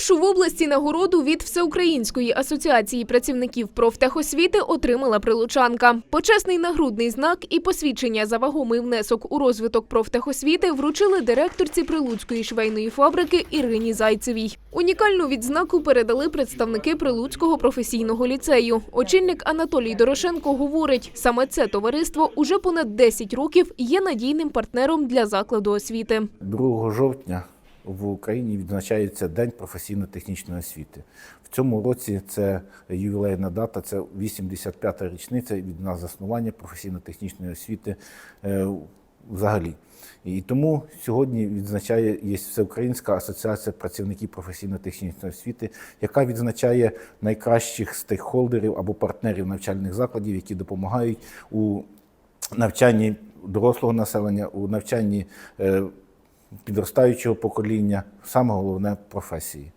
Першу в області нагороду від Всеукраїнської асоціації працівників профтехосвіти отримала прилучанка. Почесний нагрудний знак і посвідчення за вагомий внесок у розвиток профтехосвіти вручили директорці Прилуцької швейної фабрики Ірині Зайцевій. Унікальну відзнаку передали представники Прилуцького професійного ліцею. Очільник Анатолій Дорошенко говорить, саме це товариство уже понад 10 років є надійним партнером для закладу освіти. 2 жовтня в Україні відзначається День професійно-технічної освіти. В цьому році це ювілейна дата, це 85-та річниця від нас заснування професійно-технічної освіти е, взагалі. І тому сьогодні відзначає є Всеукраїнська асоціація працівників професійно-технічної освіти, яка відзначає найкращих стейкхолдерів або партнерів навчальних закладів, які допомагають у навчанні дорослого населення, у навчанні е, підростаючого покоління, саме головне професії.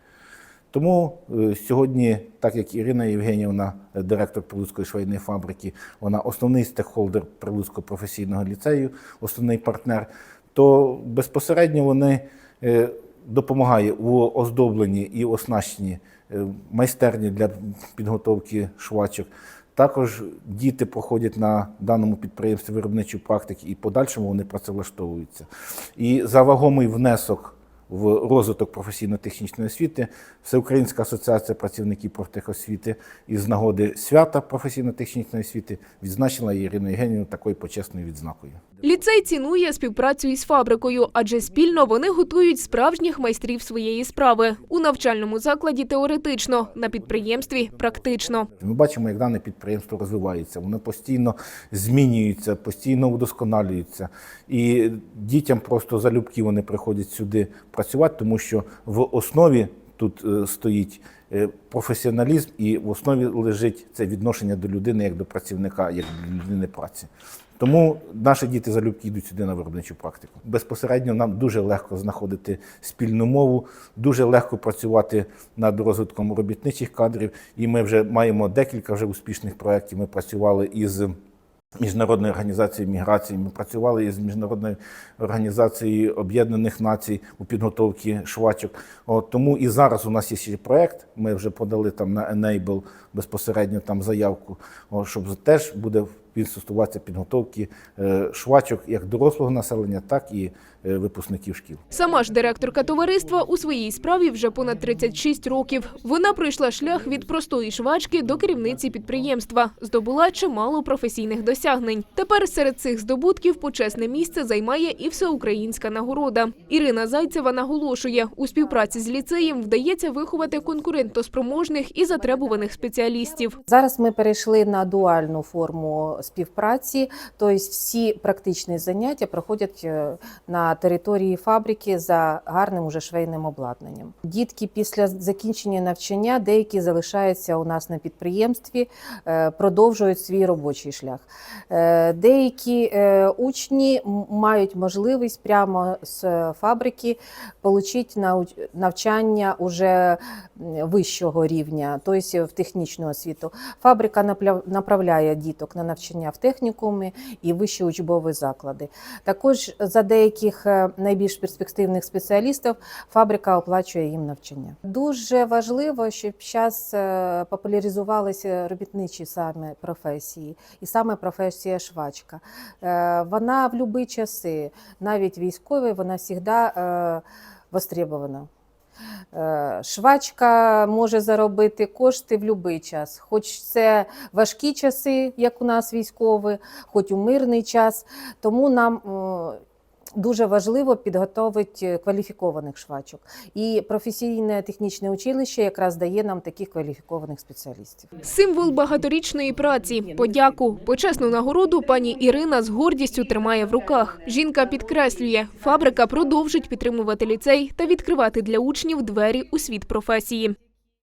Тому е, сьогодні, так як Ірина Євгенівна, е, директор Прилуцької швейної фабрики, вона основний стейкхолдер Прилуцького професійного ліцею, основний партнер, то безпосередньо вони е, допомагають у оздобленні і оснащенні майстерні для підготовки швачок. Також діти проходять на даному підприємстві виробничі практики і подальшому вони працевлаштовуються. І за вагомий внесок в розвиток професійно-технічної освіти Всеукраїнська асоціація працівників профтехосвіти із нагоди свята професійно-технічної освіти відзначила Ірину Євгенівну такою почесною відзнакою. Ліцей цінує співпрацю із фабрикою, адже спільно вони готують справжніх майстрів своєї справи у навчальному закладі теоретично, на підприємстві практично. Ми бачимо, як дане підприємство розвивається, воно постійно змінюється, постійно удосконалюється. І дітям просто залюбки вони приходять сюди працювати, тому що в основі тут е, стоїть е, професіоналізм, і в основі лежить це відношення до людини як до працівника, як до людини праці. Тому наші діти залюбки йдуть сюди на виробничу практику. Безпосередньо нам дуже легко знаходити спільну мову, дуже легко працювати над розвитком робітничих кадрів. І ми вже маємо декілька вже успішних проєктів. Ми працювали із Міжнародною організації міграції. Ми працювали із міжнародною організацією Об'єднаних Націй у підготовці швачок. От, тому і зараз у нас є ще проект. Ми вже подали там на Enable безпосередньо там заявку, о, щоб теж буде він стосуватися підготовки е, швачок як дорослого населення, так і е, випускників шкіл. Сама ж директорка товариства у своїй справі вже понад 36 років. Вона пройшла шлях від простої швачки до керівниці підприємства, здобула чимало професійних досягнень. Тепер серед цих здобутків почесне місце займає і всеукраїнська нагорода. Ірина Зайцева наголошує, у співпраці з ліцеєм вдається виховати конкурентоспроможних і затребуваних спеціалістів. Зараз ми перейшли на дуальну форму співпраці, тобто всі практичні заняття проходять е, на території фабрики за гарним уже швейним обладнанням. Дітки після закінчення навчання деякі залишаються у нас на підприємстві, е, продовжують свій робочий шлях. Е, Деякі учні мають можливість прямо з фабрики отримати навчання уже вищого рівня, тобто в технічну освіту. Фабрика направляє діток на навчання в технікуми і вищі учбові заклади. Також за деяких е, найбільш перспективних спеціалістів фабрика оплачує їм навчання. Дуже важливо, щоб зараз популяризувалися робітничі саме професії, і саме професія швачка. Е, Вона в будь-які часи, навіть військові, вона завжди е, востребована. Е, Швачка може заробити кошти в будь-який час, хоч це важкі часи, як у нас військові, хоч у мирний час. Тому нам е, дуже важливо підготовити кваліфікованих швачок. І професійне технічне училище якраз дає нам таких кваліфікованих спеціалістів. Символ багаторічної праці, подяку, почесну нагороду пані Ірина з гордістю тримає в руках. Жінка підкреслює, фабрика продовжить підтримувати ліцей та відкривати для учнів двері у світ професії.